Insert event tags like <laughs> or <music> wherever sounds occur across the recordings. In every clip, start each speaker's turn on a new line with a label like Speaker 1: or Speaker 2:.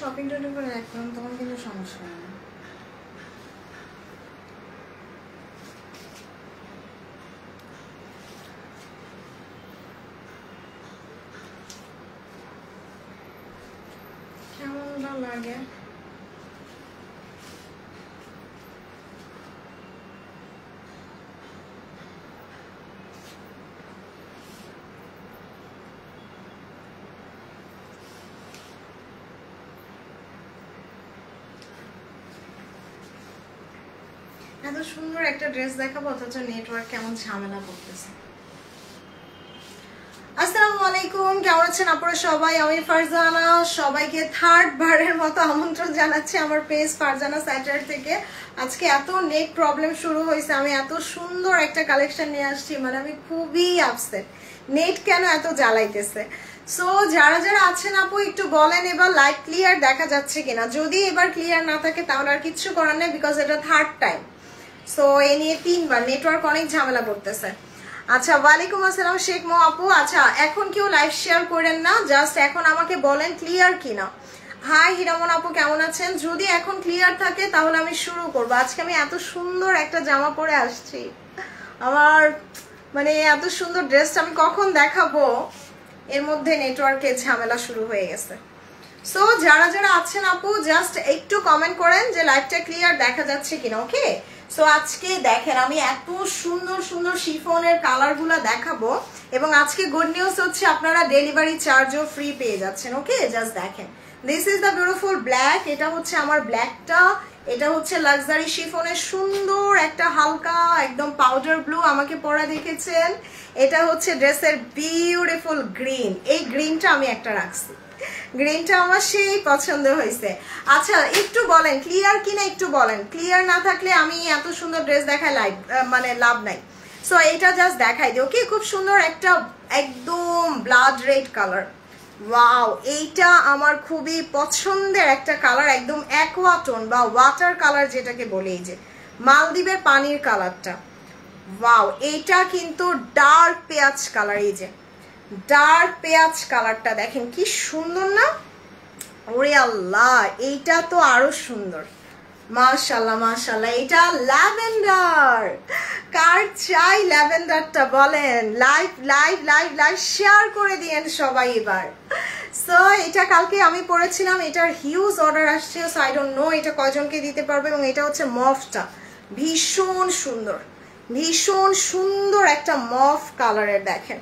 Speaker 1: Shopping topping করে রাখলাম তখন কিন্তু সমস্যা হয় না কেমন বা লাগে এত সুন্দর একটা ড্রেস দেখাবো, অথচ নেটওয়ার্ক কেমন ঝামেলা করতেছে। আসসালামু আলাইকুম, কেমন আছেন আপনারা সবাই? আমি ফারজানা, সবাইকে থার্ড বারের মতো আমন্ত্রণ জানাচ্ছি আমার পেজ ফারজানা স্যাটার থেকে। আজকে এত নেট প্রবলেম শুরু হয়েছে, আমি এত সুন্দর একটা কালেকশন নিয়ে আসছি মানে আমি খুবই আপসেট নেট কেন এত জ্বালাইতেছে? সো যারা যারা আছেন আপু, একটু বলেন এবার লাইভ ক্লিয়ার দেখা যাচ্ছে কিনা? যদি এবার ক্লিয়ার না থাকে, তাহলে আর কিচ্ছু করার নেই বিকজ এটা থার্ড টাইম সো এ নিয়ে তিনবার নেটওয়ার্ক অনেক ঝামেলা করতেছে। আচ্ছা ওয়ালাইকুম আসসালাম শেখ মো আপু। আচ্ছা এখন কেউ লাইভ শেয়ার করেন না জাস্ট এখন আমাকে বলেন ক্লিয়ার কিনা। হাই হিরামন আপু, কেমন আছেন? যদি এখন ক্লিয়ার থাকে, তাহলে আমি শুরু করব। আজকে আমি এত সুন্দর একটা জামা পরে আসছি। আমার মানে এত সুন্দর ড্রেসটা আমি কখন দেখাবো? এর মধ্যে নেটওয়ার্কের ঝামেলা শুরু হয়ে গেছে। সো যারা যারা আছেন আপু জাস্ট একটু কমেন্ট করেন যে লাইভটা ক্লিয়ার দেখা যাচ্ছে কিনা ওকে সো আজকে দেখেন, আমি এত সুন্দর সুন্দর শিফনের কালারগুলো দেখাবো এবং আজকে গুড নিউজ হচ্ছে আপনারা ডেলিভারি চার্জও ফ্রি পেয়ে যাচ্ছেন ওকে জাস্ট দেখেন। This is the beautiful black এটা হচ্ছে আমার ব্ল্যাকটা এটা হচ্ছে লাক্সারি শিফনের সুন্দর একটা হালকা, একদম পাউডার ব্লু আমাকে পরা দেখেছেন। এটা হচ্ছে ড্রেসের বিউটিফুল গ্রিন এই গ্রিনটা আমি একটা রাখছি। গ্রিনটা আমার সেই পছন্দ হয়েছে। আচ্ছা একটু বলেন ক্লিয়ার কিনা একটু বলেন। ক্লিয়ার না থাকলে আমি এত সুন্দর ড্রেস দেখায় লাইভ মানে লাভ নাই। সো এটা জাস্ট দেখাই দিই ওকে খুব সুন্দর একটা একদম ব্লাড রেড কালার ওয়াও এইটা আমার খুবই পছন্দের একটা কালার একদম অ্যাকোয়াটোন বা ওয়াটার কালার যেটাকে বলে এই যে, মালদ্বীপের পানির কালারটা ওয়াও এইটা কিন্তু ডার্ক পেঁয়াজ কালার এই যে। ডার্ক পেঁয়াজ কালারটা দেখেন, কি সুন্দর না? ওরে আল্লাহ, এইটা তো আরও সুন্দর। মাশাল্লাহ মাশাল্লাহ এটা ল্যাভেন্ডার। কার চাই ল্যাভেন্ডারটা বলেন? Live live live live, share করে দিয়েন সবাই এবার। সো এটা কালকে আমি পড়েছিলাম, এটার হিউজ অর্ডার আসছে সো আই ডোন্ট নো এটা কজনকে দিতে পারবে, এবং এটা হচ্ছে মফটা। ভীষণ সুন্দর ভীষণ সুন্দর একটা মফ কালারের দেখেন।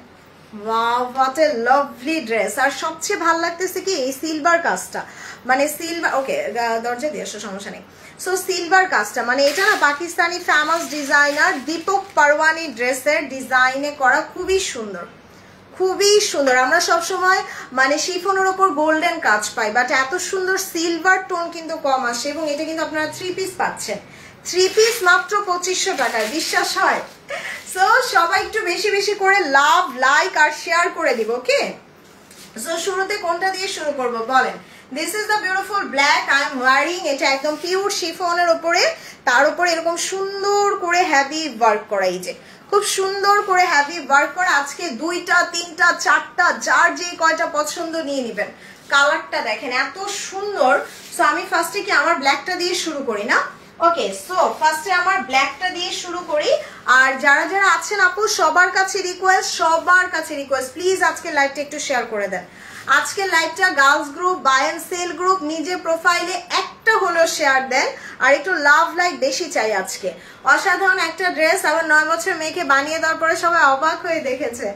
Speaker 1: হোয়াট এ লাভলি ড্রেস আর সবচেয়ে ভালো লাগতেছে কি, এই সিলভার কাজটা। মানে সিলভার ওকে দরজা দিয়ে সমস্যা নেই। সো সিলভার কাজটা মানে এটা না পাকিস্তানি ফেমাস ডিজাইনার দীপক পারওয়ানি ড্রেসের ডিজাইনে করা খুবই সুন্দর। খুবই সুন্দর। আমরা সবসময় মানে শিফনের ওপর গোল্ডেন কাজ পাই বাট এত সুন্দর সিলভার টোন কিন্তু কম আসে এবং এটা কিন্তু আপনারা থ্রি পিস পাচ্ছেন। থ্রি পিস মাত্র পঁচিশশো টাকায়, বিশ্বাস হয়? সো সবাই একটু বেশি বেশি করে লাভ লাইক আর শেয়ার করে দিব ওকে সো শুরুতে কোনটা দিয়ে শুরু করব? বলেন। This is the beautiful black I am wearing এটা একদম পিওর শিফনের ওপরে তার উপরে এরকম সুন্দর করে হ্যাভি ওয়ার্ক করা, এই যে। খুব সুন্দর করে হ্যাভি ওয়ার্ক করা, আজকে দুইটা, তিনটা, চারটা, যার যে কয়টা পছন্দ নিয়ে নেবেন। কালারটা দেখেন, এত সুন্দর। সো আমি ফার্স্টে কি আমার ব্ল্যাকটা দিয়ে শুরু করি না? ওকে সো ফার্স্টে আমার ব্ল্যাকটা দিয়ে শুরু করি। আর যারা যারা আছেন আপু, সবার কাছে রিকোয়েস্ট সবার কাছে রিকোয়েস্ট প্লিজ আজকে লাইভটা একটু শেয়ার করে দেন। আজকে লাইভটা girls group buy and sell group নিজে প্রোফাইলে একটা হলেও শেয়ার দেন। আর একটু লাভ লাইক বেশি চাই আজকে। অসাধারণ একটা ড্রেস আবার নয় বছর মেয়েকে বানিয়ে দেওয়ার পরে সবাই অবাক হয়ে দেখেছে।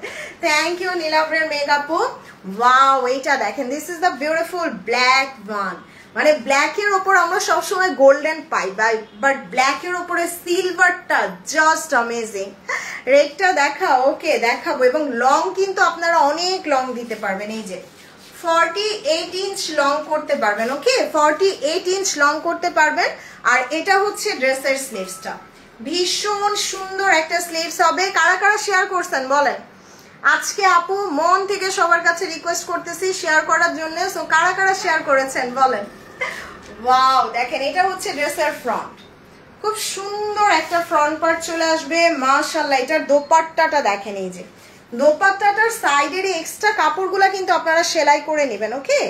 Speaker 1: থ্যাংক ইউ নীলাভের মেগাপু ওয়াও এইটা দেখেন। This is the beautiful black one মানে ব্ল্যাকের ওপর আমরা সবসময় গোল্ডেন পাই বাট ব্ল্যাকের ওপরে সিলভারটা জাস্ট অ্যামেজিং রেডটা দেখা ওকে দেখাবো। এবং লং কিন্তু আপনারা অনেক লং দিতে পারবেন, এই যে। ফর্টি এইট ইঞ্চ লং করতে পারবেন okay forty eight inch long করতে পারবেন। আর এটা হচ্ছে ড্রেসের স্লিভসটা ভীষণ সুন্দর একটা স্লিভস হবে। কারা কারা শেয়ার করছেন, বলেন? আজকে আপু মন থেকে সবার কাছে রিকোয়েস্ট করতেছি শেয়ার করার জন্য। সো কারা কারা শেয়ার করেছেন, বলেন? ওয়াও দেখেন, এটা হচ্ছে ড্রেসের ফ্রন্ট খুব সুন্দর একটা ফ্রন্ট পার্ট চলে আসবে মাশাল্লাহ এটার দোপাট্টাটা দেখেন এই যে। দোপাট্টাটার সাইডের এক্সট্রা কাপড়গুলা কিন্তু আপনারা সেলাই করে নেবেন ওকে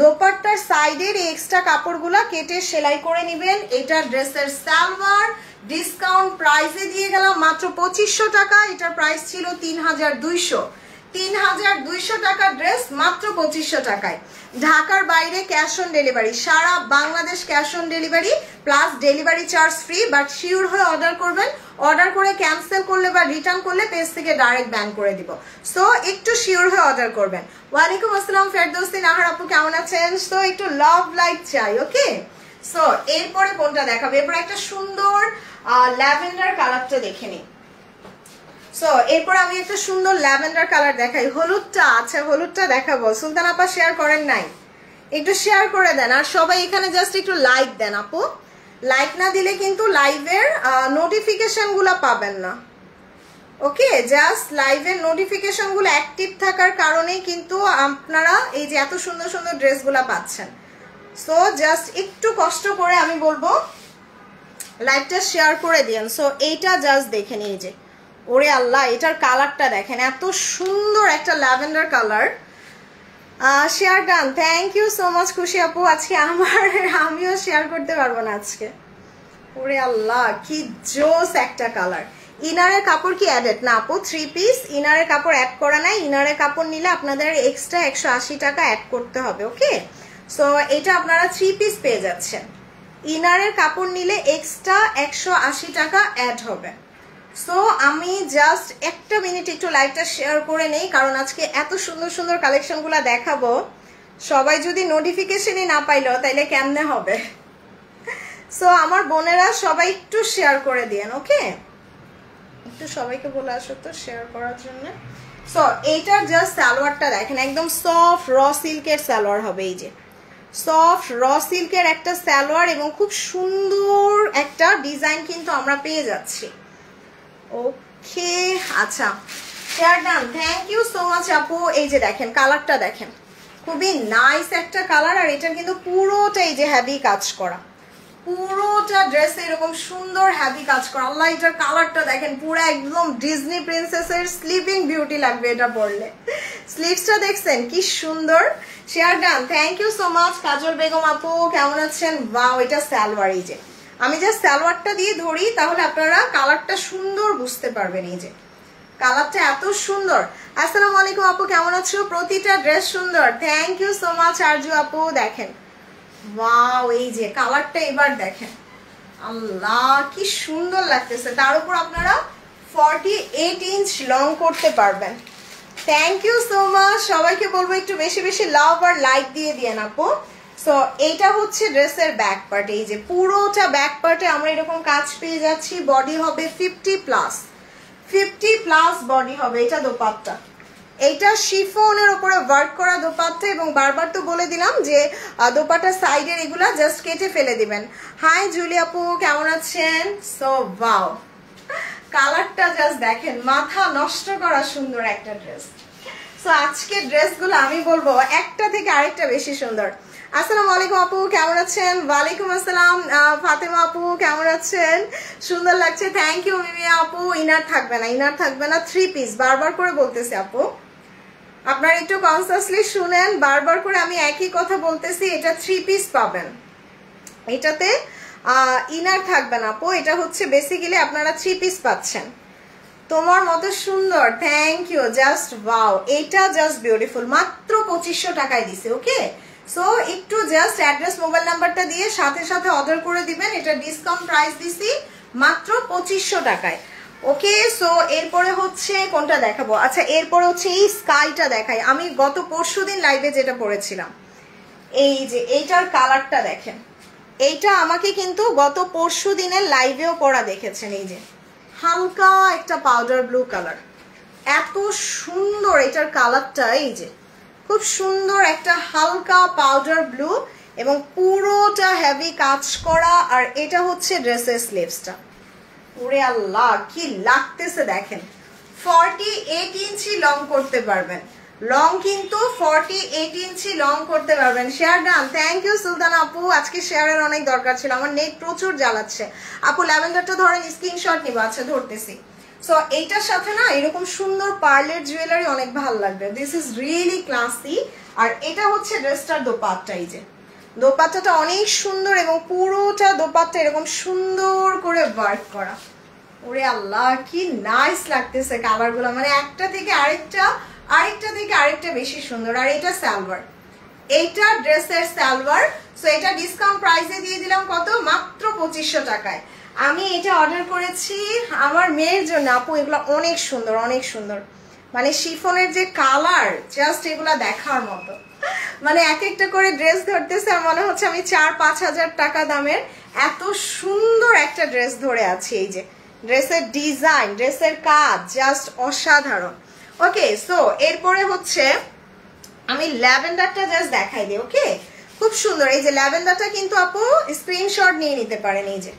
Speaker 1: দোপাট্টার সাইডের এক্সট্রা কাপড়গুলা কেটে সেলাই করে নেবেন। এটা ড্রেসের সালভার ডিসকাউন্ট প্রাইসে দিয়ে গেলাম মাত্র পঁচিশশো টাকা, এটার প্রাইস ছিল তিন হাজার দুইশো। তিন হাজার দুইশো টাকার ড্রেস মাত্র পঁচিশশো টাকায়। ঢাকার বাইরে cash on delivery, Sara Bangladesh cash on delivery, plus delivery charge free, but sure হয়ে অর্ডার করবেন। অর্ডার করে ক্যান্সেল করলে বা রিটার্ন করলে পেজ থেকে ডাইরেক্ট ব্যান করে দিব। সো, একটু শিওর হয়ে অর্ডার করবেন। ওয়ালাইকুম আসসালাম ফেরদৌসিন আহার আপু কেমন আছেন? সো, একটু লাভ লাইক চাই, ওকে? সো, এরপরে কোনটা দেখাবো? এরপর একটা সুন্দর ল্যাভেন্ডার কালারটা দেখে নিই। সো এরপর আমি একটা সুন্দর ল্যাভেন্ডার কালার দেখাই। হলুদটা আচ্ছা হলুদটা দেখাবো। সুলতান আপা শেয়ার করেন নাই। একটু শেয়ার করে দেন। আর সবাই এখানে জাস্ট একটু লাইক দেন আপু। লাইক না দিলে কিন্তু লাইভের নোটিফিকেশনগুলা পাবেন না। ওকে জাস্ট লাইভের নোটিফিকেশনগুলো অ্যাক্টিভ থাকার কারণেই কিন্তু আপনারা এই যে এত সুন্দর সুন্দর ড্রেসগুলা পাচ্ছেন। সো জাস্ট একটু কষ্ট করে আমি বলব লাইভটা শেয়ার করে দিন সো এইটা জাস্ট দেখে নিয়ে যে। ওরে আল্লাহ, এটার কালারটা দেখেন, এত সুন্দর একটা lavender colour. Share done thank you so much খুশি আপু। আজকে আমার, আমিও শেয়ার করতে পারব না আজকে। ওরে আল্লাহ, কি জোস একটা কালার। ইনারের কাপড় কি অ্যাডেড না আপু থ্রি পিস ইনারের কাপড় অ্যাড করা নাই। ইনারের কাপড় নিলে আপনাদের এক্সট্রা একশো আশি টাকা অ্যাড করতে হবে ওকে সো এটা আপনারা থ্রি পিস পেয়ে যাচ্ছেন। ইনারের কাপড় নিলে এক্সট্রা একশো আশি টাকা অ্যাড হবে। সো আমি জাস্ট একটা মিনিট একটু লাইভটা শেয়ার করে নেই, কারণ আজকে এত সুন্দর সুন্দর কালেকশনগুলো দেখাবো। সবাই যদি নোটিফিকেশনই না পাইলো, তাইলে কেমনে হবে? সো আমার বোনেরা সবাই একটু শেয়ার করে দিয়েন ওকে একটু সবাইকে বলে আসো তো শেয়ার করার জন্য। সো এইটার জাস্ট সালোয়ারটা দেখেন, একদম সফট র সিল্কের সালোয়ার হবে এই যে। সফট র সিল্কের একটা সালোয়ার এবং খুব সুন্দর একটা ডিজাইন কিন্তু আমরা পেয়ে যাচ্ছি। ওকে আচ্ছা। Share done thank you so much আপু। এই যে দেখেন কালারটা দেখেন। খুবই নাইস একটা কালার আর এটা কিন্তু পুরোটা এই যে হ্যাভি কাজ করা। পুরোটা ড্রেসে এরকম সুন্দর হ্যাভি কাজ করা। আল্লাহ, এটার কালারটা দেখেন, পুরো একদম ডিজনি প্রিন্সেসের স্লিপিং বিউটি লাগবে এটা পরলে। স্লিভসটা দেখছেন, কি সুন্দর। Share done thank you so much Kajal Begum আপু, কেমন আছেন? বাও এটা স্যালোয়ার এই যে। আমি জাস্ট সালোয়ারটা দিয়ে ধরি, তাহলে আপনারা কালারটা সুন্দর বুঝতে পারবেন এই যে। কালারটা এত সুন্দর। আসসালামু আলাইকুম আপু, কেমন আছো? প্রতিটা ড্রেস সুন্দর। Thank you so much Arzoo আপু। দেখেন ওয়াও এই যে কালারটা এবার দেখেন। আল্লাহ, কি সুন্দর লাগতেছে। তার উপর আপনারা ফর্টি এইট ইঞ্চ লং করতে পারবেন। থ্যাংক ইউ সো মাচ সবাইকে বলব, একটু বেশি বেশি লাভ আর লাইক দিয়ে দিয়ে আপু। সো এইটা হচ্ছে ড্রেসের ব্যাক পার্ট এই যে পুরোটা ব্যাক পার্টে আমরা এরকম কাজ পেয়ে যাচ্ছি বডি হবে fifty plus fifty plus body হবে এটা দোপাট্টা। এইটা শিফনের উপরে ওয়ার্ক করা দোপাট্টা এবং বারবার তো বলে দিলাম যে দোপাট্টার সাইডের এগুলা জাস্ট কেটে ফেলে দিবেন। হাই জুলি আপু কেমন আছেন? সো বাও কালারটা জাস্ট দেখেন, মাথা নষ্ট করা সুন্দর একটা ড্রেস সো আজকের ড্রেসগুলো আমি বলব, একটা থেকে আরেকটা বেশি সুন্দর। আসসালামু আলাইকুম আপু, কেমন আছেন? ওয়ালাইকুম আসসালাম। ফাতেমা আপু, কেমন আছেন? সুন্দর লাগছে। থ্যাংক ইউ মিমিয়া আপু। ইনার থাকবে না ইনার থাকবে না থ্রি পিস বারবার করে বলতেছি আপু। আপনারা একটু কনসাসলি শুনেন, বারবার করে আমি একই কথা বলতেছি, এটা থ্রি পিস পাবেন। এটাতে ইনার থাকবে না আপু, এটা হচ্ছে বেসিক্যালি আপনারা থ্রি পিস পাচ্ছেন। তোমার মতো সুন্দর থ্যাংক ইউ জাস্ট ওয়াও এটা জাস্ট বিউটিফুল মাত্র পঁচিশশো টাকায় দিছে ওকে সো একটু জাস্ট অ্যাড্রেস মোবাইল নাম্বারটা দিয়ে সাথে সাথে অর্ডার করে দিবেন। এটা ডিসকাউন্ট প্রাইস দিছি মাত্র পঁচিশশো টাকায়। ওকে সো এরপরে হচ্ছে কোনটা দেখাবো? আচ্ছা এরপরে হচ্ছে এই স্কাইটা দেখাই। আমি গত পরশু দিন লাইভে যেটা পড়েছিলাম। এই যে, এইটার কালারটা দেখেন। এইটা আমাকে কিন্তু গত পরশু দিনের লাইভেও পড়া দেখেছেন এই যে। হালকা একটা পাউডার ব্লু কালার এত সুন্দর এটার কালারটা এই যে। খুব সুন্দর একটা হালকা পাউডার ব্লু এবং পুরোটা হেভি কাজ করা, আর এটা হচ্ছে ড্রেসের স্লিভসটা ওরে আল্লাহ, কি লাগতেছে দেখেন। ফর্টি এইট ইঞ্চি লং করতে পারবেন। লং কিন্তু ফর্টি এইট ইঞ্চি লং করতে পারবেন। Share done thank you Sultan আপু। আজকে শেয়ারের অনেক দরকার ছিল। আমার নেট প্রচুর জ্বালাচ্ছে। আপু ল্যাভেন্ডারটা ধরেন স্ক্রিনশট নিবো। আচ্ছা ধরতেছি। সো এইটার সাথে না এরকম সুন্দর পার্লের জুয়েলারি অনেক ভালো লাগবে। দিস ইজ রিয়েলি ক্লাসি আর এটা হচ্ছে ড্রেসটার দোপাট্টা এই যে। দোপাট্টাটা অনেক সুন্দর এবং পুরোটা দোপাট্টা এরকম সুন্দর করে ওয়ার্ক করা। ওরে আল্লাহ, কি নাইস লাগতেছে কালারগুলো মানে একটা থেকে আরেকটা আরেকটা থেকে আরেকটা বেশি সুন্দর। আর এটা সালভার এইটা ড্রেসের সালভার সো এটা ডিসকাউন্ট প্রাইসে দিয়ে দিলাম কত? মাত্র পঁচিশশো টাকায়। আমি এটা অর্ডার করেছি আমার মেয়ের জন্য। আপু, এগুলো অনেক সুন্দর অনেক সুন্দর। মানে শিফনের যে কালার জাস্ট এগুলা দেখার মতো। মানে এক একটা করে ড্রেস ধরতেছে আর মনে হচ্ছে আমি চার পাঁচ হাজার টাকা দামের এত সুন্দর একটা ড্রেস ধরে আছি। এই যে ড্রেসের ডিজাইন ড্রেসের কাজ জাস্ট অসাধারণ। ওকে সো এরপরে হচ্ছে আমি ল্যাভেন্ডারটা জাস্ট দেখাই দিই ওকে খুব সুন্দর। এই যে ল্যাভেন্ডারটা কিন্তু আপু স্ক্রিনশট নিয়ে নিতে পারেন, এই যে।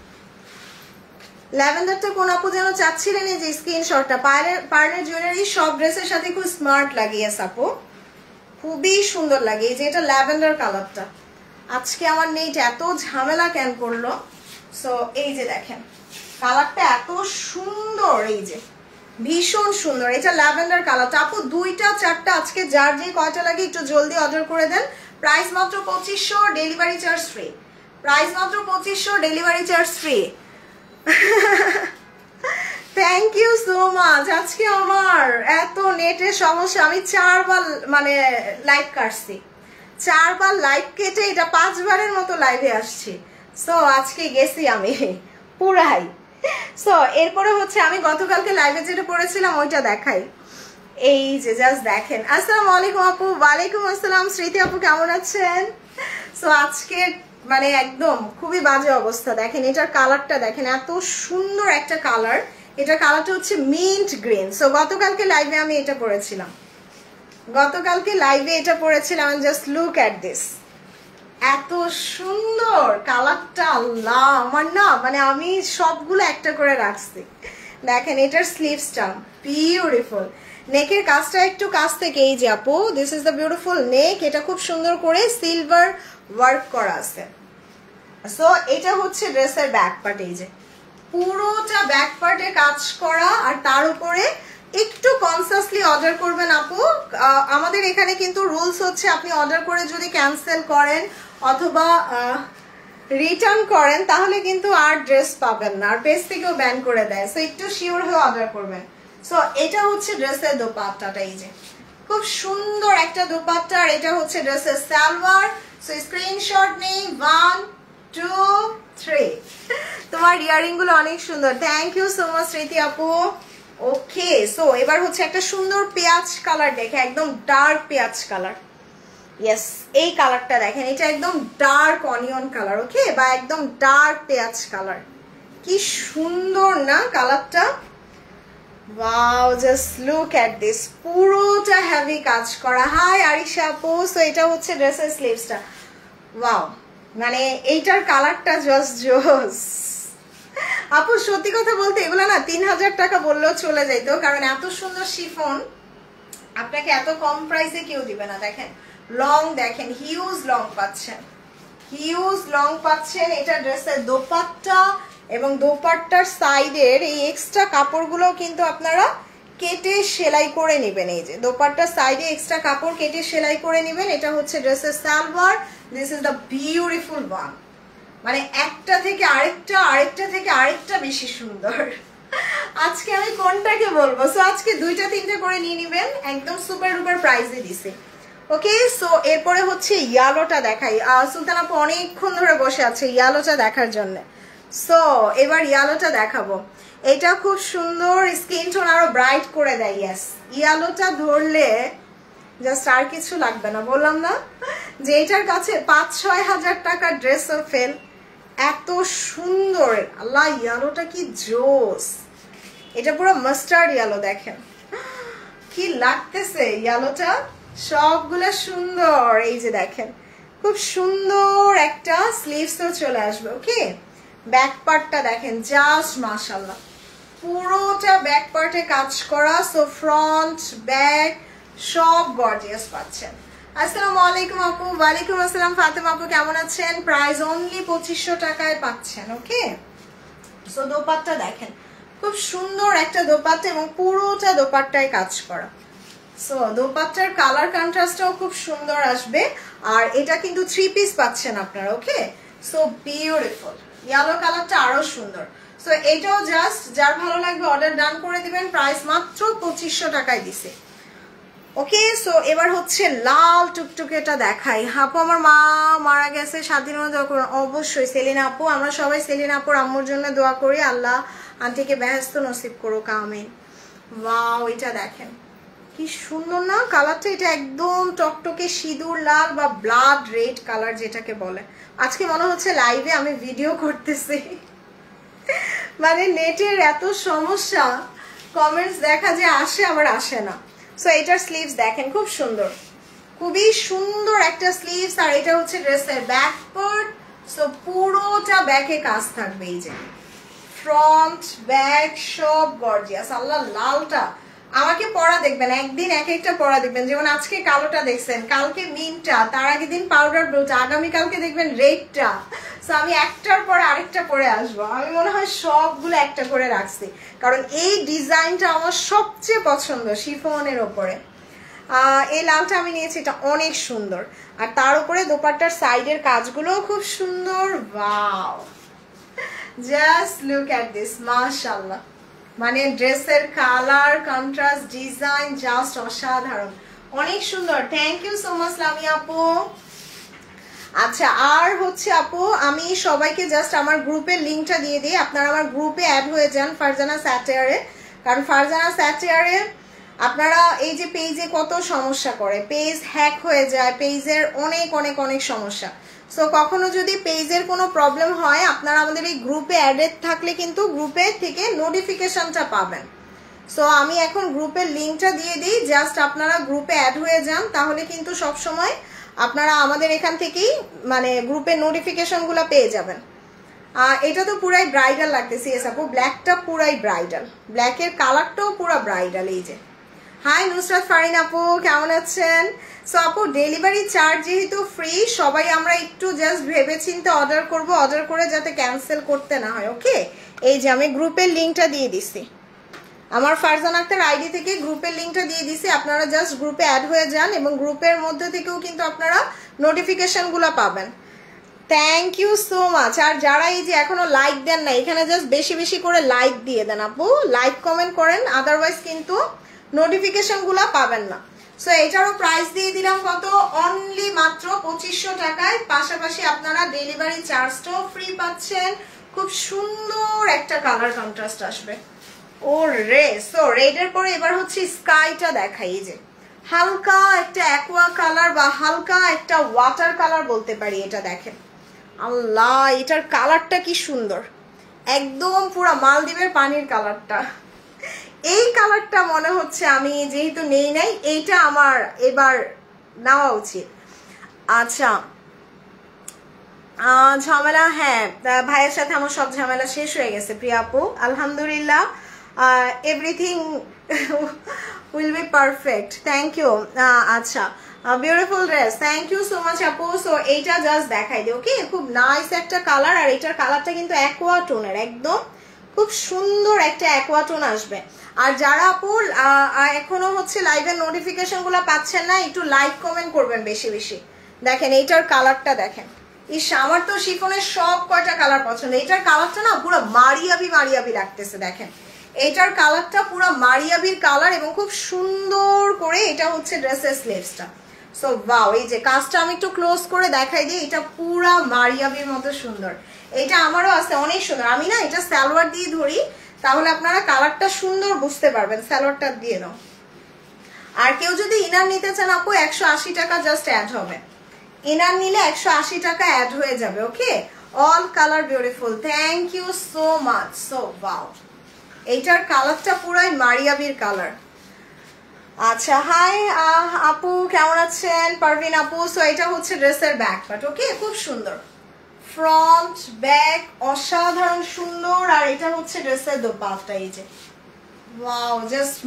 Speaker 1: ল্যাভেন্ডারটা কোন আপু যেন চাচ্ছিলেন এই যে স্ক্রিনশটটা পার্লার জুয়েলারি সব ড্রেসের সাথে খুব স্মার্ট লাগিয়েছে আপু। খুবই সুন্দর লাগে এই যে এটা ল্যাভেন্ডার কালারটা। আজকে আমার নেইটা এত ঝামেলা কেন করল? সো এই যে দেখেন, কালারটা এত সুন্দর এই যে। ভীষণ সুন্দর। এটা ল্যাভেন্ডার কালারটা। আপু, দুইটা, চারটা, আজকে যার যে কয়টা লাগে একটু জলদি অর্ডার করে দেন। প্রাইস মাত্র পঁচিশশো ডেলিভারি চার্জ ফ্রি প্রাইস মাত্র পঁচিশশো delivery charge free thank you so much আজকে আমার এত নেটের সমস্যা। আমি চারবার মানে লাইভ কাটছি। চারবার লাইভ কেটে এটা পাঁচবারের মতো লাইভে আসছি। সো আজকে গেছি আমি <laughs> পুরাই। সো এরপরে হচ্ছে আমি গতকালকে লাইভে যেটা পড়েছিলাম, ওইটা দেখাই। এই যে জাস্ট দেখেন। আসসালামু আলাইকুম আপু। ওয়ালাইকুম আসসালাম। স্মৃতি আপু, কেমন আছেন? সো আজকে মানে একদম খুবই বাজে অবস্থা। দেখেন, এটার কালারটা দেখেন, এত সুন্দর একটা কালার। এটার কালারটা হচ্ছে মিন্ট গ্রিন। সো গতকালকে লাইভে আমি এটা পড়েছিলাম গতকালকে লাইভে এটা পড়েছিলাম জাস্ট লুক অ্যাট দিস এত সুন্দর কালারটা, আল্লাহ, আমার না মানে আমি সবগুলো একটা করে রাখছি। দেখেন, এটার স্লিভসটা বিউটিফুল নেকের কাজটা একটু কাছ থেকে, এই যে আপু this is the beautiful neck এটা খুব সুন্দর করে সিলভার ওয়ার্ক করা আছে। সো এটা হচ্ছে ড্রেসের ব্যাক পার্ট এই যে। পুরোটা ব্যাক পার্টে কাজ করা আর তার উপরে একটু কনসাসলি অর্ডার করবেন আপু। আমাদের এখানে কিন্তু রুলস হচ্ছে আপনি অর্ডার করে যদি ক্যান্সেল করেন অথবা রিটার্ন করেন, তাহলে কিন্তু আর ড্রেস পাবেন না। আর পেজ থেকেও ব্যান করে দেয়। সো একটু শিওর হয়ে অর্ডার করবেন। সো এটা হচ্ছে ড্রেসের দোপাট্টাটা, এই যে। খুব সুন্দর একটা দোপাট্টা, আর এটা হচ্ছে ড্রেসের সালোয়ার। সো স্ক্রিনশট নেই ওয়ান টু থ্রি তোমার ইয়ারিংগুলো অনেক সুন্দর। থ্যাংক ইউ সো মাচ স্মৃতি আপু। ওকে সো এবার হচ্ছে একটা সুন্দর পেঁয়াজ কালার দেখে, একদম ডার্ক পেঁয়াজ কালার। ইয়েস এই কালারটা দেখেন, এটা একদম ডার্ক অনিয়ন কালার ওকে বা একদম ডার্ক পেঁয়াজ কালার। কি সুন্দর না কালারটা? Wow just look at this পুরোটা হেভি কাজ করা। হাই আরিশা আপু। সো এটা হচ্ছে ড্রেসের স্লিভসটা ওয়াও মানে এইটার কালারটা জাস্ট জোস। আপু, সত্যি কথা বলতে এগুলো না তিন হাজার টাকা বললেও চলে যাইতো, কারণ এত সুন্দর শিফন আপনাকে এত কম প্রাইসে কেউ দিবে না। দেখেন লং দেখেন হিউজ লং পাচ্ছেন। হিউজ লং পাচ্ছেন, এটা ড্রেসের দোপাট্টা এবং দোপাট্টার সাইডের এই এক্সট্রা কাপড়গুলো কিন্তু আপনারা কেটে সেলাই করে নেবেন। এই যে দোপাট্টার সাইডে এক্সট্রা কাপড় কেটে সেলাই করে নেবেন, এটা হচ্ছে ড্রেসের salwar this is the beautiful one মানে একটা থেকে আরেকটা আরেকটা থেকে আরেকটা বেশি সুন্দর। আজকে আমি কোনটাকে বলব? সো আজকে দুইটা, তিনটা করে নিয়ে নিবেন। একদম সুপার ডুপার প্রাইসে দিছে। ওকে সো এরপরে হচ্ছে ইয়ালোটা দেখাই। সুলতান আপু অনেকক্ষণ ধরে বসে আছে ইয়ালোটা দেখার জন্য। সো এবার ইয়ালোটা দেখাবো। এটা খুব সুন্দর স্কিন টোন আরও ব্রাইট করে দেয় ইয়াস ইয়ালোটা ধরলে জাস্ট আর কিছু লাগবে না, বললাম না? যে এটার কাছে পাঁচ ছয় হাজার টাকার ড্রেসও ফেল এত সুন্দর। আল্লাহ, ইয়ালোটা কি জোস। এটা পুরো মাস্টার্ড ইয়ালো দেখেন। কি লাগতেছে ইয়ালোটা? সবগুলো সুন্দর। এই যে দেখেন, খুব সুন্দর একটা স্লিভসও চলে আসবে ওকে ব্যাক পার্টটা দেখেন জাস্ট মাশাল্লাহ পুরোটা ব্যাক পার্টে কাজ করা সো ফ্রন্ট ব্যাক সব গর্জিয়াস পাচ্ছেন। আসসালামু আলাইকুম আপু, ওয়ালাইকুম আসসালাম, ফাতেমা আপু কেমন আছেন? প্রাইস অনলি পঁচিশশো টাকায় পাচ্ছেন ওকে সো দোপাট্টা দেখেন, খুব সুন্দর একটা দোপাট্টা এবং পুরোটা দোপাট্টায় কাজ করা। সো দোপাট্টার কালার কন্ট্রাস্টটাও খুব সুন্দর আসবে, আর এটা কিন্তু থ্রি পিস পাচ্ছেন আপনারা ওকে সো বিউটিফুল ইয়েলো কালারটা আরও সুন্দর। সো এটাও জাস্ট যার ভালো লাগবে অর্ডার ডান করে দিবেন প্রাইস মাত্র পঁচিশশো টাকায় দিছে। ওকে সো এবার হচ্ছে লাল টুকটুকেটা দেখাই। আপু, আমার মা মারা গেছে স্বাধীনতা করুন অবশ্যই সেলিনা আপু, আমরা সবাই সেলিনা আপুর আম্মুর জন্য দোয়া করি। আল্লাহ আন্টিকে ব্যস্ত নসিব করুক, আমিন। ওয়াও এটা দেখেন। কি সুন্দর না? কালারটা এটা একদম টকটকে সিঁদুর, লাল বা ব্লাড রেড কালার যেটাকে বলে। আজকে মনে হচ্ছে লাইভে আমি ভিডিও করতেছি। মানে নেটের এত সমস্যা কমেন্টস দেখা যে আসে, আবার আসে না। সো এটার স্লিভস দেখেন, খুব সুন্দর। খুবই সুন্দর একটা স্লিভস আর এটা হচ্ছে ড্রেসের ব্যাক পার্ট সো পুরোটা ব্যাকে কাজ থাকবে এই যে। ফ্রন্ট ব্যাক সব গর্জিয়াস আল্লাহ, লালটা। আমাকে পড়া দেখবেন, একদিন এক একটা পড়া দেখবেন। যেমন আজকে কালোটা দেখছেন, কালকে মিনটা তার আগের দিন পাউডার ব্লুটা আগামীকালকে দেখবেন রেডটা সো আমি একটার পরে আরেকটা পরে আসব। আমি মনে হয় সবগুলো একটা করে রাখছি। কারণ এই ডিজাইনটা আমার সবচেয়ে পছন্দ শিফনের ওপরে। এই লালটা আমি নিয়েছি, এটা অনেক সুন্দর। আর তার উপরে দোপাট্টার সাইডের কাজগুলোও খুব সুন্দর। Wow just look at this মাশাল্লাহ মানে ড্রেসের কালার কন্ট্রাস্ট ডিজাইন জাস্ট অসাধারণ। অনেক সুন্দর। Thank you so much Lami আপু। আচ্ছা আর হচ্ছে আপু, আমি সবাইকে জাস্ট আমার গ্রুপের লিঙ্কটা দিয়ে দিই। আপনারা আমার গ্রুপে অ্যাড হয়ে যান ফারজানা স্যাটেয়ারে কারণ ফারজানা স্যাটেয়ারে আপনারা এই যে পেজে কত সমস্যা করে। পেজ হ্যাক হয়ে যায় পেজের অনেক অনেক অনেক সমস্যা। সো কখনো যদি পেজের কোনো প্রবলেম হয়, আপনারা আমাদের এই গ্রুপে অ্যাডেড থাকলে কিন্তু গ্রুপে থেকে নোটিফিকেশনটা পাবেন। সো আমি এখন গ্রুপের লিঙ্কটা দিয়ে দিই। জাস্ট আপনারা গ্রুপে অ্যাড হয়ে যান, তাহলে কিন্তু সব সময় আপনারা আমাদের এখান থেকেই মানে গ্রুপের নোটিফিকেশনগুলো পেয়ে যাবেন। এটা তো পুরাই ব্রাইডাল লাগতেছে, এস আপু। ব্ল্যাকটা পুরাই ব্রাইডাল ব্ল্যাকের কালারটাও পুরা ব্রাইডাল এই যে। হাই নুসরাত ফারিন আপু, কেমন আছেন? সো আপু ডেলিভারি চার্জ যেহেতু ফ্রি সবাই আমরা একটু জাস্ট ভেবে চিন্তে অর্ডার করব অর্ডার করে যাতে ক্যান্সেল করতে না হয় ওকে এই যে আমি গ্রুপের লিঙ্কটা দিয়ে দিছি। আমার ফারজান আক্তার আইডি থেকে গ্রুপের লিঙ্কটা দিয়ে দিছি, আপনারা জাস্ট গ্রুপে অ্যাড হয়ে যান এবং গ্রুপের মধ্যে থেকেও কিন্তু আপনারা নোটিফিকেশনগুলো পাবেন। থ্যাংক ইউ সো মাচ আর যারা এই যে এখনও লাইক দেন না এখানে জাস্ট বেশি বেশি করে লাইক দিয়ে দেন আপু। লাইক কমেন্ট করেন আদারওয়াইজ কিন্তু নোটিফিকেশনগুলো পাবেন না। সো এটারও প্রাইস দিয়ে দিলাম কত? অনলি মাত্র পঁচিশশো টাকায়। পাশাপাশি আপনারা ডেলিভারি চার্জটাও ফ্রি পাচ্ছেন। খুব সুন্দর একটা কালার কন্ট্রাস্ট আসবে। ও রে সো রেডের পরে এবার হচ্ছে স্কাইটা দেখাই। যে, হালকা একটা অ্যাকোয়া কালার বা হালকা একটা ওয়াটার কালার বলতে পারি, এটা দেখেন। আল্লাহ, এটার কালারটা কি সুন্দর। একদম পুরো মালদ্বীপের পানির কালারটা এই কালারটা মনে হচ্ছে আমি যেহেতু নেই নাই, এইটা আমার এবার নেওয়া উচিত। আচ্ছা। ঝামেলা হ্যাঁ ভাইয়ের সাথে আমার সব ঝামেলা শেষ হয়ে গেছে প্রিয়া আপু আলহামদুলিল্লাহ everything will be perfect thank you আচ্ছা। Beautiful dress thank you so much আপু। সো এইটা জাস্ট দেখাই দিই ওকে খুব নাইস একটা কালার আর এটার কালারটা কিন্তু অ্যাকোয়া টোনের একদম। খুব সুন্দর একটা অ্যাকোয়া টোন আসবে। আর যারা আপু এখনও হচ্ছে লাইভের নোটিফিকেশনগুলো পাচ্ছেন না, একটু লাইক কমেন্ট করবেন বেশি বেশি। দেখেন, এইটার কালারটা দেখেন। ইস, আমার তো শিফনের সব কয়টা কালার পছন্দ। এইটার কালারটা না পুরো মারিয়াবি মারিয়াবি রাখতেছে দেখেন। এইটার কালারটা পুরো মারিয়াবির কালার এবং খুব সুন্দর করে এটা হচ্ছে ড্রেসের স্লিভসটা সো বাও এই যে কাজটা আমি একটু ক্লোজ করে দেখাই দিই, এটা পুরা মারিয়াবির মতো সুন্দর। এটা আমারও আছে, অনেক সুন্দর। আমি না এটা সালোয়ার দিয়ে ধরি, তাহলে আপনারা কালারটা সুন্দর বুঝতে পারবেন। সালোয়ারটা দিয়ে দাও আর কেউ যদি ইনার নিতে চান, আপু, একশো আশি টাকা জাস্ট অ্যাড হবে। ইনার নিলে একশো আশি টাকা অ্যাড হয়ে যাবে okay all colour beautiful thank you so much so বাউ এইটার কালারটা পুরাই মারিয়াবির কালার আচ্ছা হাই আপু, কেমন আছেন? পারভিন আপু সো এটা হচ্ছে ড্রেসের ব্যাক পার্ট ওকে খুব সুন্দর। ফ্রন্ট ব্যাক অসাধারণ, সুন্দর, আর এটা হচ্ছে ড্রেসের দোপাট্টা এই যে। ওয়াও জাস্ট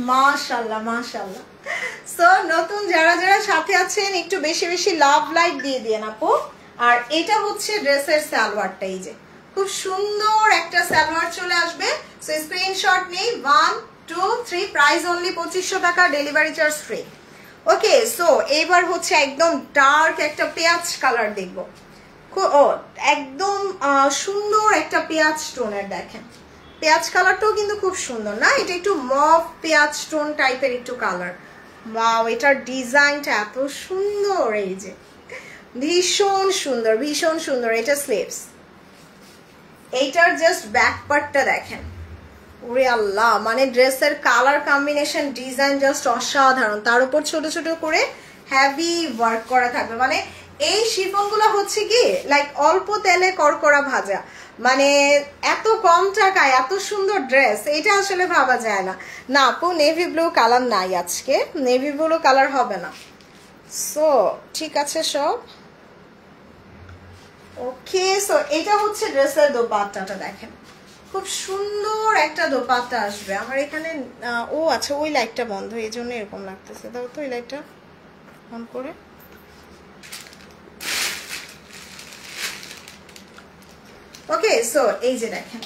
Speaker 1: নতুন যারা যারা সাথে আছেন, একটু বেশি বেশি লাভ দিয়ে দিয়ে আপু। আর এটা হচ্ছে ড্রেসের এই যে। খুব সুন্দর একটা সালোয়ার চলে আসবে। সো নেই। One two three price only পঁচিশশো টাকা delivery charge free okay so এইবার হচ্ছে একদম ডার্ক একটা পেঁয়াজ কালার দেখব। একদম সুন্দর একটা পেঁয়াজ টোনের দেখেন। পেঁয়াজ কালারটাও কিন্তু খুব সুন্দর, না? এটা একটু মফ পেঁয়াজ টোন টাইপের একটু কালার। ওয়াও, এটার ডিজাইনটা এত সুন্দর, এই যে। ভীষণ সুন্দর ভীষণ সুন্দর, এটা স্লিপস এইটার জাস্ট ব্যাক পার্টটা দেখেন। ওরে আল্লাহ মানে ড্রেসের কালার কম্বিনেশন ডিজাইন জাস্ট অসাধারণ। তার উপর ছোট ছোট করে হ্যাভি ওয়ার্ক করা থাকবে। মানে এই শিফনগুলো হচ্ছে কি লাইক অল্প তেলে করকরা ভাজা। মানে এত কম টাকায়, এত সুন্দর ড্রেস এটা আসলে ভাবা যায় না। না, আপু নেভি ব্লু কালার নাই আজকে। নেভি ব্লু কালার হবে না। সো ঠিক আছে সব? ওকে সো এটা হচ্ছে ড্রেসের দোপাট্টাটা দেখেন। খুব সুন্দর একটা দোপাট্টা আসবে। আমার এখানে ও আচ্ছা ওই লাইটটা বন্ধ, এই জন্য এরকম লাগতেছে। দাও তো ওই লাইটটা অন করে। ওকে সো এই যে দেখেন।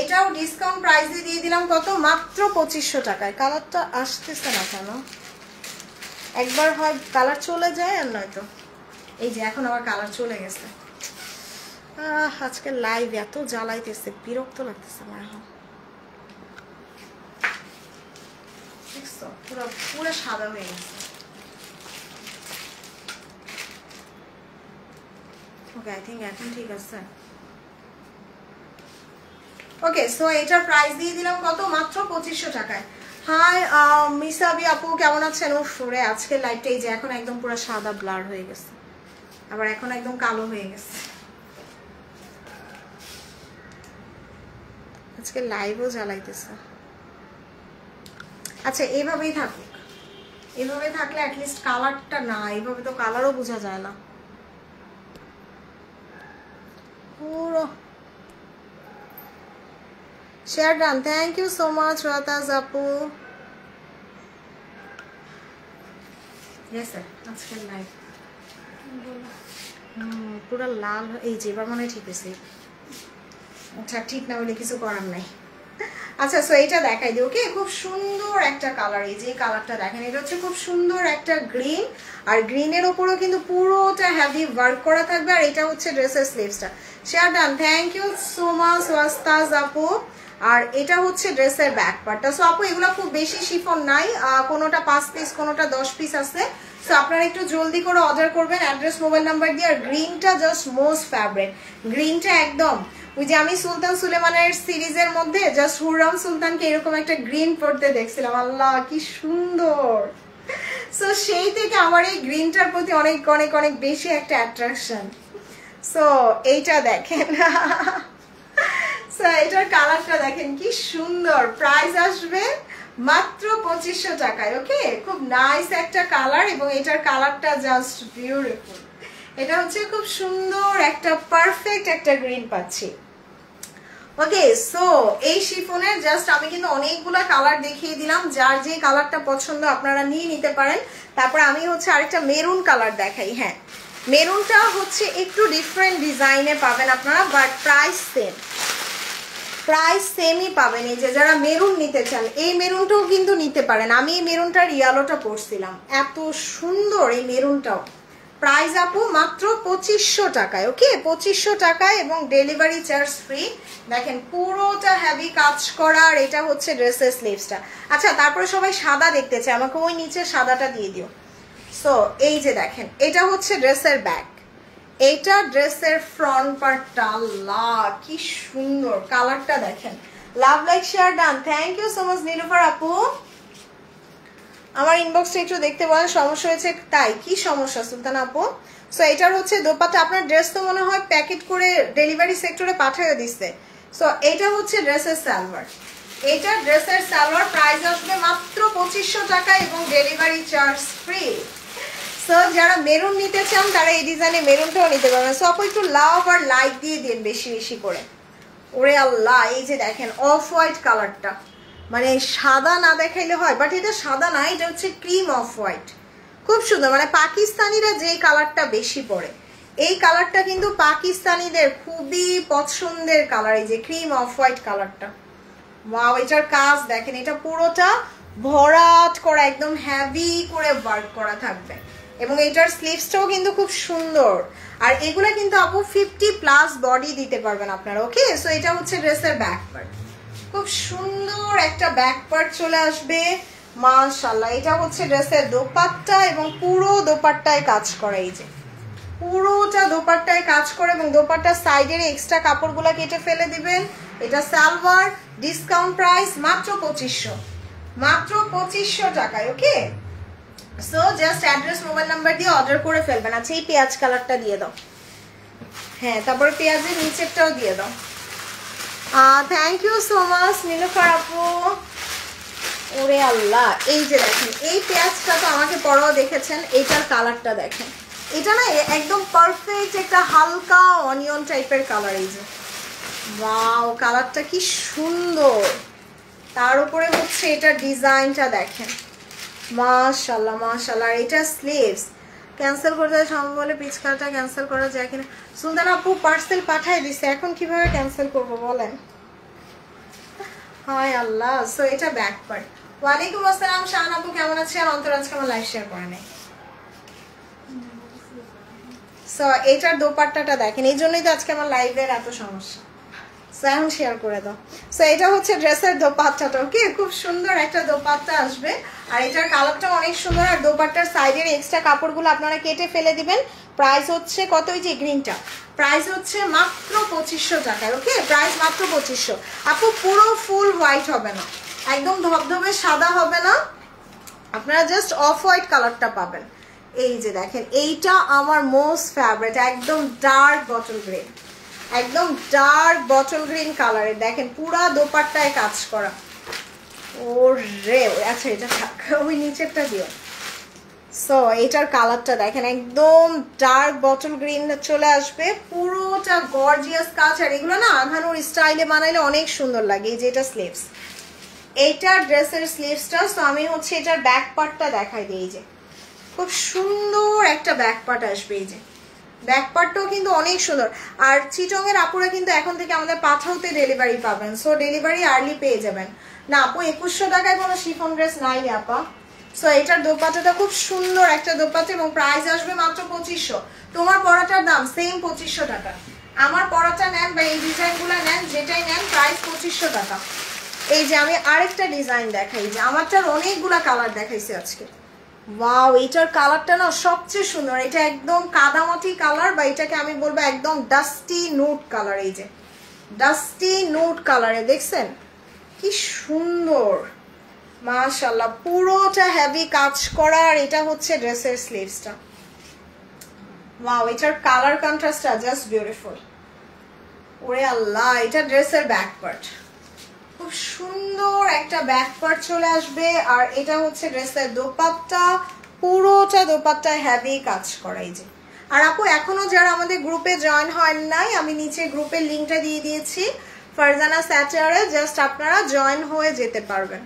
Speaker 1: এটাও ডিসকাউন্ট প্রাইসে দিয়ে দিলাম কত? মাত্র পঁচিশশো টাকায়। কালারটা আসতেছে না কেন? একবার হয় কালার চলে যায় আর নয়তো। এই যে, এখন আবার কালার চলে গেছে। আজকে লাইভ এত জ্বালাইতেছে, বিরক্ত লাগতেছে আমার এখন। পুরো পুরো সাদা হয়ে গেছে। ওকে আই থিঙ্ক এখন ঠিক আছে। ওকে সো এটার প্রাইস দিয়ে দিলাম কত? মাত্র পঁচিশশো টাকায়। হাই মিসাবি আপু, কেমন আছেন? ও সরে আজকে লাইটটা এই যে এখন একদম পুরো সাদা ব্লার হয়ে গেছে। আবার এখন একদম কালো হয়ে গেছে। আজকে লাইভও জ্বালাইতেছে। আচ্ছা এইভাবেই থাকুক। এভাবে থাকলে অ্যাটলিস্ট কালারটা না, এভাবে তো কালারও বোঝা যায় না। পুরো share done thank you so much রতাজ আপু আজকের লাইভ পুরো লাল এই যে এবার মনে ঠিক আছে আচ্ছা ঠিক না হলে কিছু করার নাই আচ্ছা সো এইটা দেখাই দিই ওকে খুব সুন্দর একটা কালার এই যে কালারটা দেখেন এটা হচ্ছে খুব সুন্দর একটা গ্রিন আর গ্রিনের ওপরও কিন্তু পুরোটা হ্যাভি ওয়ার্ক করা থাকবে আর এটা হচ্ছে ড্রেসের স্লিভসটা share done thank you so much ওয়াস্তাজ আপু আর এটা হচ্ছে ড্রেসের ব্যাক পার্টটা সো আপু, এগুলো খুব বেশি শিফন নাই। কোনোটা পাঁচ পিস কোনোটা দশ পিস আছে। সো আপনারা একটু জলদি করে অর্ডার করবেন অ্যাড্রেস মোবাইল নাম্বার দিয়ে। আর গ্রিনটা জাস্ট মোস্ট ফেভারেট গ্রিনটা একদম। ওই যে আমি সুলতান সুলেমানের সিরিজের মধ্যে জাস্ট হুররাম সুলতানকে এরকম একটা গ্রিন পড়তে দেখছিলাম। আল্লাহ, কি সুন্দর! সো সেই থেকে আমার এই গ্রিনটার প্রতি অনেক অনেক অনেক বেশি একটা অ্যাট্রাকশন সো এইটা দেখেন। <laughs> সো এটার কালারটা দেখেন, কি সুন্দর। প্রাইস আসবে মাত্র পঁচিশশো টাকায় ওকে খুব নাইস একটা কালার এবং এটার কালারটা জাস্ট বিউটিফুল এটা হচ্ছে খুব সুন্দর একটা পারফেক্ট একটা গ্রিন পাচ্ছি। ওকে সো এই শিফনের জাস্ট আমি কিন্তু অনেকগুলো কালার দেখিয়ে দিলাম, যার যে কালারটা পছন্দ আপনারা নিয়ে নিতে পারেন। তারপর আমি হচ্ছে আরেকটা মেরুন কালার দেখাই হ্যাঁ। মেরুনটা হচ্ছে একটু ডিফারেন্ট ডিজাইনে পাবেন আপনারা বাট প্রাইস সেম প্রাইস সেমই পাবেন। এই যে যারা মেরুন নিতে চান, এই মেরুনটাও কিন্তু নিতে পারেন। আমি এই মেরুনটার ইয়ালোটা পরছিলাম। এত সুন্দর এই মেরুনটাও প্রাইস আপু মাত্র পঁচিশশো টাকায় ওকে পঁচিশশো টাকায় এবং ডেলিভারি চার্জ ফ্রি দেখেন, পুরোটা হ্যাভি কাজ করা আর এটা হচ্ছে ড্রেসের স্লিভসটা আচ্ছা তারপরে সবাই সাদা দেখতে চায়। আমাকে ওই নিচে সাদাটা দিয়ে দিও। সো এই যে দেখেন, এটা হচ্ছে ড্রেসের ব্যাগ এইটা ড্রেসের ফ্রন্ট পার্টটা আল্লাহ, কি সুন্দর কালারটা দেখেন। Love like share done thank you so much Nilufar আপু। আমার ইনবক্সটা একটু দেখতে বলেন, সমস্যা হয়েছে তাই। কি সমস্যা, সুলতান আপু? সো এটার হচ্ছে দোপাটা আপনার ড্রেস তো মনে হয় প্যাকেট করে ডেলিভারি সেক্টরে পাঠিয়ে দিচ্ছে সো এটা হচ্ছে ড্রেসের সালোয়ার। এটা ড্রেসের সালোয়ার প্রাইস আসবে মাত্র পঁচিশশো টাকা এবং ডেলিভারি চার্জ ফ্রি সো যারা মেরুন নিতে চান, তারা এই ডিজাইনে মেরুনটাও নিতে পারবেন। সো আপু, একটু লাভ আর লাইট দিয়ে দিন বেশি বেশি করে। ওরে আল্লাহ, এই যে দেখেন অফ হোয়াইট কালারটা মানে সাদা না দেখাইলে হয় বাট এটা সাদা না, এটা হচ্ছে ক্রিম অফ হোয়াইট খুব সুন্দর মানে পাকিস্তানিরা যে কালারটা বেশি পরে। এই কালারটা কিন্তু পাকিস্তানিদের খুবই পছন্দের কালার এই যে ক্রিম অফ হোয়াইট কালারটা ওয়াও এটার কাজ দেখেন, এটা পুরোটা ভরাট করা, একদম হ্যাভি করে ওয়ার্ক করা থাকবে। এবং এটার স্লিভসটাও কিন্তু খুব সুন্দর। আর এগুলো কিন্তু আপু ফিফটি প্লাস বডি দিতে পারবেন আপনারা ওকে সো এটা হচ্ছে ড্রেসের ব্যাক পার্ট খুব সুন্দর একটা ব্যাক পার্ট চলে আসবে। মাশাল্লাহ এটা হচ্ছে ড্রেসের দোপাট্টা এবং পুরো দোপাট্টায় কাজ করা এই যে। পুরোটা দোপাট্টায় কাজ করে এবং দোপাট্টার সাইডের এক্সট্রা কাপড়গুলো কেটে ফেলে দিবেন। এটা সালভার ডিসকাউন্ট প্রাইস মাত্র পঁচিশশো। মাত্র পঁচিশশো টাকায় okay so just address mobile number দিয়ে অর্ডার করে ফেলবেন। আচ্ছা এই পেঁয়াজ কালারটা দিয়ে দাও। হ্যাঁ তারপরে পেঁয়াজের নিচেরটাও দিয়ে দাও। Thank you so much Nilufar আপু। ওরে আল্লাহ, এই যে দেখেন, এই পেঁয়াজটা তো আমাকে পরাও দেখেছেন, এইটার কালারটা দেখেন। এটা না একদম পারফেক্ট একটা হালকা অনিয়ন টাইপের কালার এই যে। ওয়াও কালারটা কি সুন্দর। তার উপরে হচ্ছে এটার ডিজাইনটা দেখেন। মাশাল্লাহ মাশাল্লাহ এটা স্লিভস ক্যান্সেল করতে সম্ভব বলে পিচকাটা ক্যান্সেল করা যায় কিনা। সুলতান আপু পার্সেল পাঠাই দিছে। এখন কীভাবে ক্যান্সেল করব বলেন? হায় আল্লাহ। সো এটা ব্যাক পার্ট ওয়ালাইকুম আসসালাম, শাহান আপু কেমন আছেন? অন্তর আজকে আমার লাইভ শেয়ার করে নেই। সো এটার দোপাট্টাটা দেখেন। এই জন্যই তো আজকে আমার লাইভের এত সমস্যা। সো শেয়ার করে দাও। সো এটা হচ্ছে ড্রেসের দোপাট্টাটা ওকে খুব সুন্দর একটা দোপাট্টা আসবে। আর এটার কালারটা অনেক সুন্দর। আর দোপাট্টার সাইডের এক্সট্রা কাপড়গুলো আপনারা কেটে ফেলে দিবেন। প্রাইস হচ্ছে, কত ওই যে গ্রিনটা প্রাইস হচ্ছে মাত্র পঁচিশশো টাকায় ওকে প্রাইস মাত্র পঁচিশশো। আপু, পুরো ফুল হোয়াইট হবে না। একদম ধবধবে সাদা হবে না। আপনারা জাস্ট অফ হোয়াইট কালারটা পাবেন। এই যে দেখেন, এইটা আমার মোস্ট ফেভারিট একদম ডার্ক বটল গ্রিন একদম ডার্ক বটল গ্রিন কালারের দেখেন, পুরা দোপাট্টায় কাজ করা। ও রে আচ্ছা এটা থাক, ওই নিচেরটা দিও। সো এটার কালারটা দেখেন, একদম ডার্ক বটল গ্রিন চলে আসবে। পুরোটা গর্জিয়াস কাজ। আর এগুলো না আঘানোর স্টাইলে বানাইলে অনেক সুন্দর লাগে, এই যে এটা স্লিভস এইটার ড্রেসের স্লিভসটা তো আমি হচ্ছে এটার ব্যাক পার্টটা দেখাই দিই যে। খুব সুন্দর একটা ব্যাক পার্ট আসবে, এই যে। ব্যাক পার্টটাও কিন্তু অনেক সুন্দর। আর চিটংয়ের আপুরা কিন্তু এখন থেকে আমাদের পাঠাওতে ডেলিভারি পাবেন। সো ডেলিভারি আর্লি পেয়ে যাবেন। না, আপু, একুশশো টাকায় কোনো শিফন ড্রেস নাই আপা। সো এটার দোপাটাটা খুব সুন্দর একটা দোপাটা এবং প্রাইস আসবে মাত্র পঁচিশশো। তোমার পড়াটার দাম সেম পঁচিশশো টাকা। আমার পড়াটা নেন বা এই ডিজাইনগুলো নেন, যেটাই নেন প্রাইস পঁচিশশো টাকা। এই যে আমি আরেকটা ডিজাইন দেখাই যে আমারটার অনেকগুলা কালার দেখাইছি আজকে। ওয়াও এটার কালারটা না সবচেয়ে সুন্দর। এটা একদম কাদামাটি কালার বা এটাকে আমি বলব একদম ডাস্টি নোট কালার এই যে। ডাস্টি নোট কালারে দেখছেন? কি সুন্দর। মাশাল্লাহ পুরোটা হেভি কাজ করা আর এটা হচ্ছে ড্রেসের স্লিভসটা ওয়াও এটার কালার কন্ট্রাস্টটা জাস্ট বিউটিফুল ওরে আল্লাহ, এটা ড্রেসের ব্যাক পার্ট খুব সুন্দর একটা ব্যাক পার্ট চলে আসবে। আর এটা হচ্ছে ড্রেসের দোপাট্টা। পুরোটা দোপাট্টায় হ্যাভি কাজ করাই যে। আর আপু, এখনও যারা আমাদের গ্রুপে জয়েন হয় নাই, আমি নিচে গ্রুপের লিঙ্কটা দিয়ে দিয়েছি। ফারজানা স্যাটারে জাস্ট আপনারা জয়েন হয়ে যেতে পারবেন।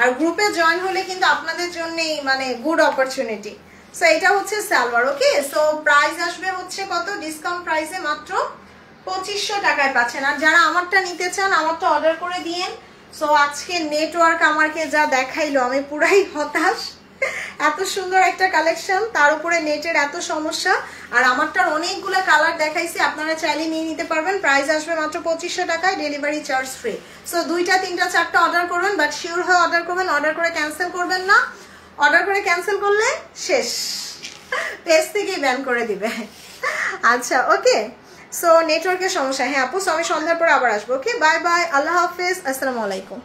Speaker 1: আর গ্রুপে জয়েন হলে কিন্তু আপনাদের জন্যই মানে গুড অপরচুনিটি সো এটা হচ্ছে সালোয়ার ওকে সো প্রাইস আসবে হচ্ছে কত? ডিসকাউন্ট প্রাইসে মাত্র পঁচিশশো টাকায় পাচ্ছেন আর যারা আমারটা নিতে চান, আমারটা অর্ডার করে দিয়েন। সো আজকে নেটওয়ার্ক আমাকে যা দেখাইলো, আমি পুরাই হতাশ। এত সুন্দর একটা কালেকশন তার উপরে নেটের এত সমস্যা। আর আমারটার অনেকগুলো কালার দেখাইছি, আপনারা চাইলে নিয়ে নিতে পারবেন। প্রাইস আসবে মাত্র পঁচিশশো টাকায় ডেলিভারি চার্জ ফ্রি সো দুইটা, তিনটা, চারটা অর্ডার করবেন বাট শিওর হয়ে অর্ডার করবেন। অর্ডার করে ক্যান্সেল করবেন না। অর্ডার করে ক্যান্সেল করলে শেষ। পেজ থেকেই ব্যান করে দিবে। আচ্ছা ওকে সো নেটওয়ার্কের সমস্যা। হ্যাঁ আপু সো আমি সন্ধ্যার পর আবার আসব ওকে বাই বাই আল্লাহ হাফিজ। আসসালামু আলাইকুম।